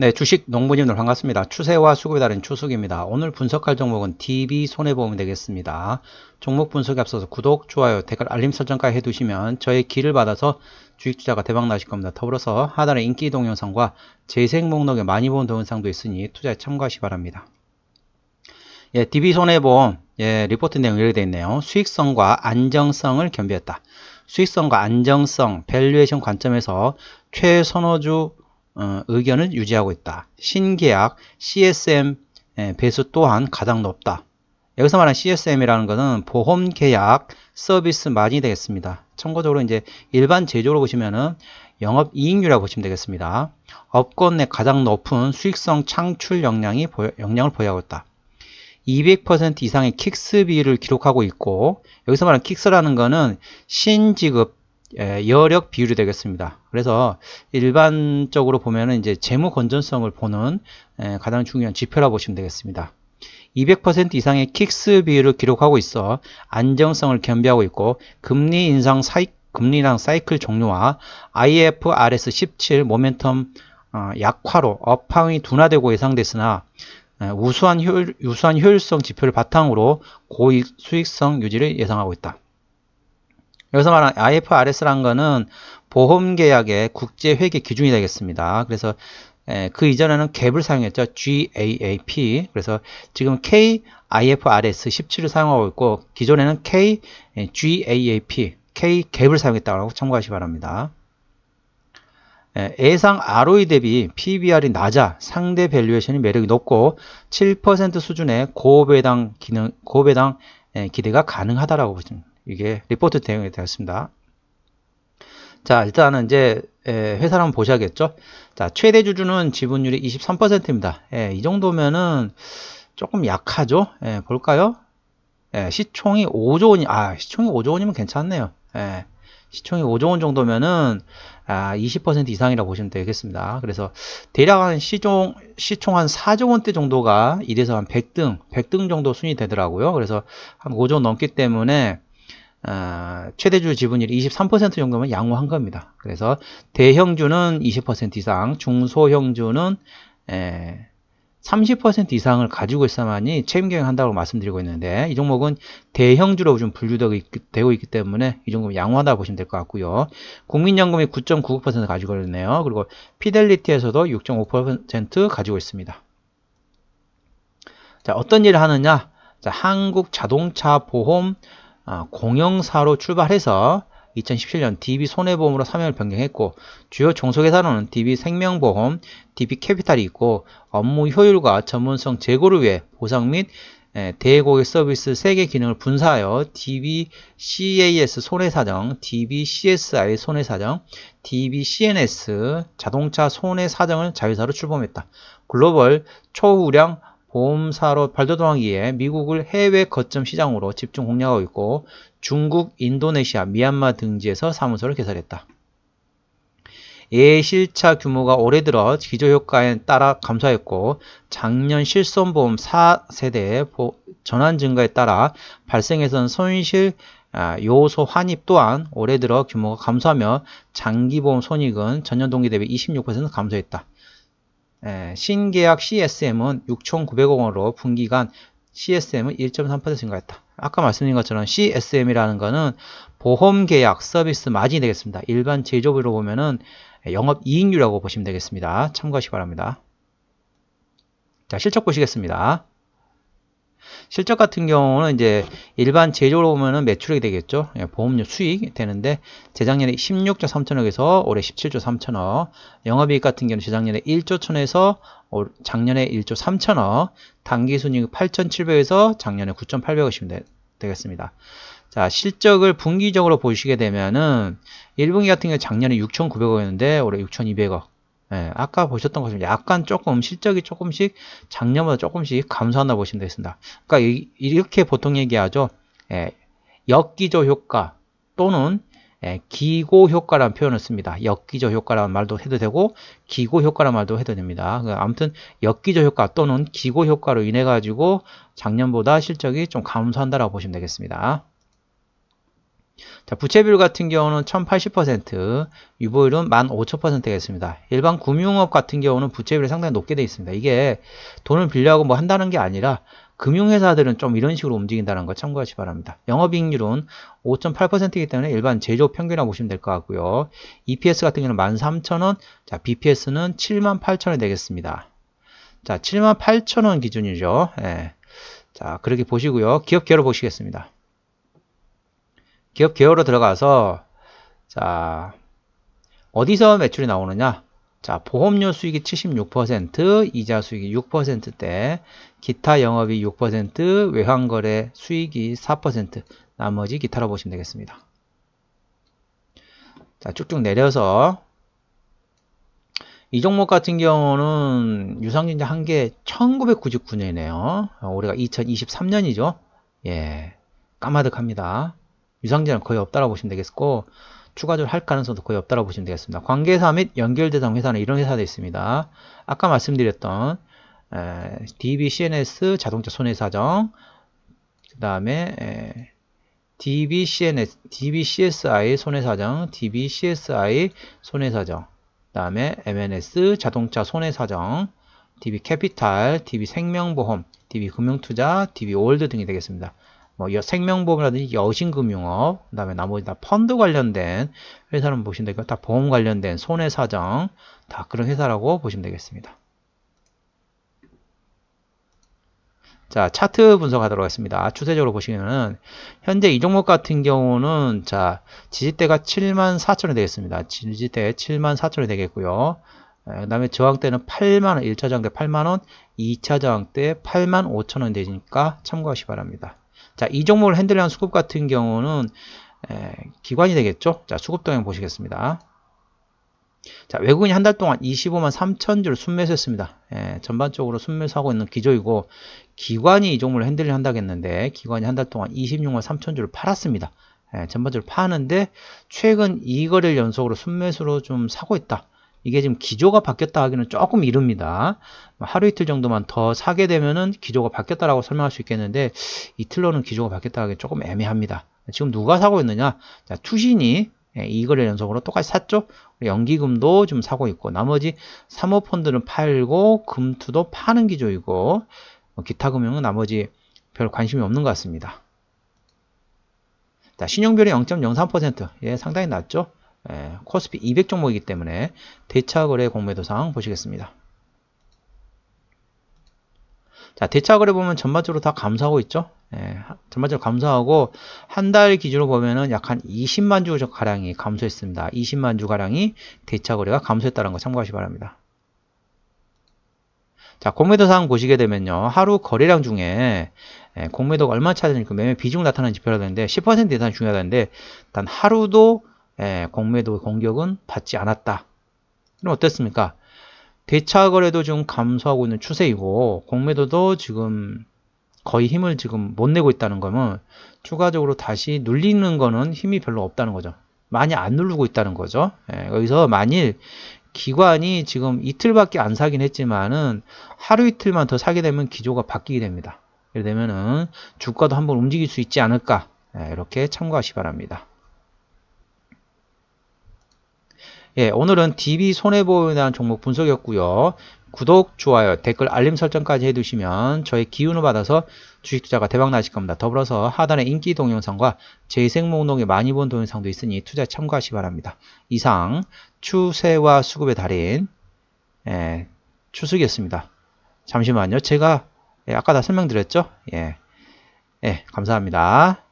네, 주식 농부님들 반갑습니다. 추세와 수급에 따른 추석입니다. 오늘 분석할 종목은 DB 손해보험이 되겠습니다. 종목 분석에 앞서서 구독, 좋아요, 댓글, 알림 설정까지 해두시면 저의 길을 받아서 주식 투자가 대박 나실 겁니다. 더불어서 하단에 인기 동영상과 재생 목록에 많이 본 동영상도 있으니 투자에 참고하시 기 바랍니다. 예, DB 손해보험 예, 리포트 내용 이렇게 되어 있네요. 수익성과 안정성을 겸비했다. 수익성과 안정성, 밸류에이션 관점에서 최선호주 어, 의견을 유지하고 있다. 신계약 CSM 배수 또한 가장 높다. 여기서 말하는 CSM이라는 것은 보험 계약 서비스 마진이 되겠습니다. 참고적으로 이제 일반 제조로 보시면은 영업 이익률이라고 보시면 되겠습니다. 업권 내 가장 높은 수익성 창출 역량이 보여, 역량을 보유하고 있다. 200% 이상의 킥스 비율을 기록하고 있고 여기서 말하는 킥스라는 것은 신지급 예, 여력 비율이 되겠습니다. 그래서 일반적으로 보면은 이제 재무 건전성을 보는 예, 가장 중요한 지표라 보시면 되겠습니다. 200% 이상의 킥스 비율을 기록하고 있어 안정성을 겸비하고 있고 금리 인상 사이 금리랑 사이클 종료와 IFRS 17 모멘텀 어, 약화로 업황이 둔화되고 예상됐으나 예, 우수한 효율, 우수한 효율성 지표를 바탕으로 고익 수익성 유지를 예상하고 있다. 여기서 말하는 IFRS라는 거는 보험 계약의 국제 회계 기준이 되겠습니다. 그래서 그 이전에는 갭을 사용했죠. GAAP. 그래서 지금 KIFRS 17을 사용하고 있고 기존에는 KGAAP, K갭을 사용했다고 참고하시기 바랍니다. 예상 ROE 대비 PBR이 낮아 상대 밸류에이션이 매력이 높고 7% 수준의 고배당 기능 고배당 기대가 가능하다라고 보시면 이게 리포트 대응이 되었습니다. 자, 일단은 이제 회사를 한번 보셔야겠죠. 자, 최대 주주는 지분율이 23%입니다. 예, 이 정도면은 조금 약하죠. 예, 볼까요? 예, 시총이 5조 원이, 아, 시총이 5조 원이면 괜찮네요. 예, 시총이 5조 원 정도면은 아, 20% 이상이라고 보시면 되겠습니다. 그래서 대략 한 시총, 시총 한 4조 원대 정도가 이래서 한 100등, 100등 정도 순위 되더라고요. 그래서 한 5조 원 넘기 때문에 어, 최대주 지분율이 23% 정도면 양호한 겁니다. 그래서 대형주는 20% 이상, 중소형주는 에, 30% 이상을 가지고 있어야만이 책임 경영한다고 말씀드리고 있는데 이 종목은 대형주로 좀 분류되고 있기 때문에 이 종목은 양호하다 보시면 될 것 같고요. 국민연금이 9.99% 가지고 있네요. 그리고 피델리티에서도 6.5% 가지고 있습니다. 자, 어떤 일을 하느냐? 자, 한국 자동차 보험 아, 공영사로 출발해서 2017년 DB 손해보험으로 사명을 변경했고 주요 종속회사로는 DB 생명보험, DB 캐피탈이 있고 업무 효율과 전문성 제고를 위해 보상 및 대고객 서비스 3개 기능을 분사하여 DB CAS 손해사정, DB CSI 손해사정, DB CNS 자동차 손해사정을 자회사로 출범했다. 글로벌 초우량 보험사로 발돋움하기에 미국을 해외 거점 시장으로 집중 공략하고 있고 중국, 인도네시아, 미얀마 등지에서 사무소를 개설했다. 예실차 규모가 올해 들어 기조효과에 따라 감소했고 작년 실손보험 4세대 전환 증가에 따라 발생해선 손실 아, 요소 환입 또한 올해 들어 규모가 감소하며 장기보험 손익은 전년 동기 대비 26% 감소했다. 에, 신계약 CSM은 6,900억 원으로 분기간 CSM은 1.3% 증가했다. 아까 말씀드린 것처럼 CSM이라는 것은 보험 계약 서비스 마진이 되겠습니다. 일반 제조비로 보면은 영업 이익률이라고 보시면 되겠습니다. 참고하시기 바랍니다. 자, 실적 보시겠습니다. 실적 같은 경우는 이제 일반 제조로 보면은 매출액이 되겠죠. 예, 보험료 수익 되는데 재작년에 16조 3천억에서 올해 17조 3천억. 영업이익 같은 경우는 재작년에 1조 1천에서 작년에 1조 3천억. 단기순이익 8,700에서 작년에 9,800억이면 되겠습니다. 자, 실적을 분기적으로 보시게 되면은 1분기 같은 경우 작년에 6,900억이었는데 올해 6,200억. 예, 아까 보셨던 것처럼 약간 조금 실적이 조금씩 작년보다 조금씩 감소한다 보시면 되겠습니다. 그러니까 이, 이렇게 보통 얘기하죠. 예, 역기조 효과 또는 예, 기고 효과라는 표현을 씁니다. 역기조 효과라는 말도 해도 되고 기고 효과라는 말도 해도 됩니다. 그 아무튼 역기조 효과 또는 기고 효과로 인해 가지고 작년보다 실적이 좀 감소한다라고 보시면 되겠습니다. 자, 부채 비율 같은 경우는 1080%, 유보율은 15,000%겠습니다. 일반 금융업 같은 경우는 부채 비율이 상당히 높게 되어 있습니다. 이게 돈을 빌려하고 뭐 한다는 게 아니라 금융회사들은 좀 이런 식으로 움직인다는 거 참고하시 기 바랍니다. 영업이익률은 5.8%이기 때문에 일반 제조 평균이라고 보시면 될 것 같고요. EPS 같은 경우는 13,000원, 자, BPS는 78,000원이 되겠습니다. 자, 78,000원 기준이죠. 예. 자, 그렇게 보시고요. 기업 개요로 보시겠습니다. 기업 개요로 들어가서 자, 어디서 매출이 나오느냐? 자, 보험료 수익이 76%, 이자 수익이 6%대, 기타 영업이 6%, 외환거래 수익이 4%, 나머지 기타로 보시면 되겠습니다. 자, 쭉쭉 내려서 이 종목 같은 경우는 유상증자 한게 1999년이네요. 올해가 2023년이죠. 예, 까마득합니다. 유상증자는 거의 없다라고 보시면 되겠고 추가적으로 할 가능성도 거의 없다고 보시면 되겠습니다. 관계사 및 연결 대상 회사는 이런 회사도 있습니다. 아까 말씀드렸던 에, DBCNS 자동차 손해사정 그 다음에 DBCNS, DBCSI 손해사정, DBCSI 손해사정 그 다음에 MNS 자동차 손해사정 DB캐피탈, DB생명보험, DB금융투자, DB올드 등이 되겠습니다. 뭐 생명보험이라든지 여신금융업, 그 다음에 나머지 다 펀드 관련된 회사는 보시면 되고 다 보험 관련된 손해사정 다 그런 회사라고 보시면 되겠습니다. 자, 차트 분석하도록 하겠습니다. 추세적으로 보시면은 현재 이 종목 같은 경우는 자, 지지대가 7만 4천이 되겠습니다. 지지대 7만 4천이 되겠고요. 그 다음에 저항대는 8만원, 1차 저항대 8만원, 2차 저항대 8만 5천원 되니까 참고하시 기 바랍니다. 자, 이 종목을 핸들하는 수급 같은 경우는 에, 기관이 되겠죠. 자, 수급 동향 보시겠습니다. 자, 외국인이 한 달 동안 25만 3천 주를 순매수했습니다. 예, 전반적으로 순매수하고 있는 기조이고 기관이 이 종목을 핸들을 한다겠는데 기관이 한 달 동안 26만 3천 주를 팔았습니다. 예, 전반적으로 파는데 최근 2거래를 연속으로 순매수로 좀 사고 있다. 이게 지금 기조가 바뀌었다 하기는 조금 이릅니다. 하루 이틀 정도만 더 사게 되면은 기조가 바뀌었다라고 설명할 수 있겠는데 이틀로는 기조가 바뀌었다 하기 조금 애매합니다. 지금 누가 사고 있느냐? 자, 투신이 예, 이거래 연속으로 똑같이 샀죠? 연기금도 좀 사고 있고 나머지 사모펀드는 팔고 금투도 파는 기조이고 뭐 기타 금융은 나머지 별 관심이 없는 것 같습니다. 자, 신용별이 0.03% 예, 상당히 낮죠? 예, 코스피 200 종목이기 때문에 대차거래 공매도상 보시겠습니다. 자, 대차거래 보면 전반적으로 다 감소하고 있죠. 예, 전반적으로 감소하고 한 달 기준으로 보면은 약 한 20만 주 가량이 감소했습니다. 20만 주 가량이 대차거래가 감소했다는 거 참고하시 기 바랍니다. 자, 공매도상 보시게 되면요. 하루 거래량 중에 예, 공매도가 얼마 차지하는 그 매매 비중 나타나는 지표가 되는데 10% 이상 중요하다는데 단 하루도 예, 공매도 공격은 받지 않았다. 그럼 어땠습니까? 대차 거래도 지금 감소하고 있는 추세이고 공매도도 지금 거의 힘을 지금 못 내고 있다는 거면 추가적으로 다시 눌리는 거는 힘이 별로 없다는 거죠. 많이 안 누르고 있다는 거죠. 예, 여기서 만일 기관이 지금 이틀밖에 안 사긴 했지만은 하루 이틀만 더 사게 되면 기조가 바뀌게 됩니다. 예를 들면은 주가도 한번 움직일 수 있지 않을까 예, 이렇게 참고하시 기 바랍니다. 예, 오늘은 DB 손해보호에 대한 종목 분석이었고요. 구독, 좋아요, 댓글, 알림 설정까지 해두시면 저의 기운을 받아서 주식 투자가 대박 나실 겁니다. 더불어서 하단에 인기 동영상과 재생 목록에 많이 본 동영상도 있으니 투자에 참고하시기 바랍니다. 이상 추세와 수급의 달인 예, 추석이었습니다. 잠시만요. 제가 예, 아까 다 설명드렸죠? 예, 예 감사합니다.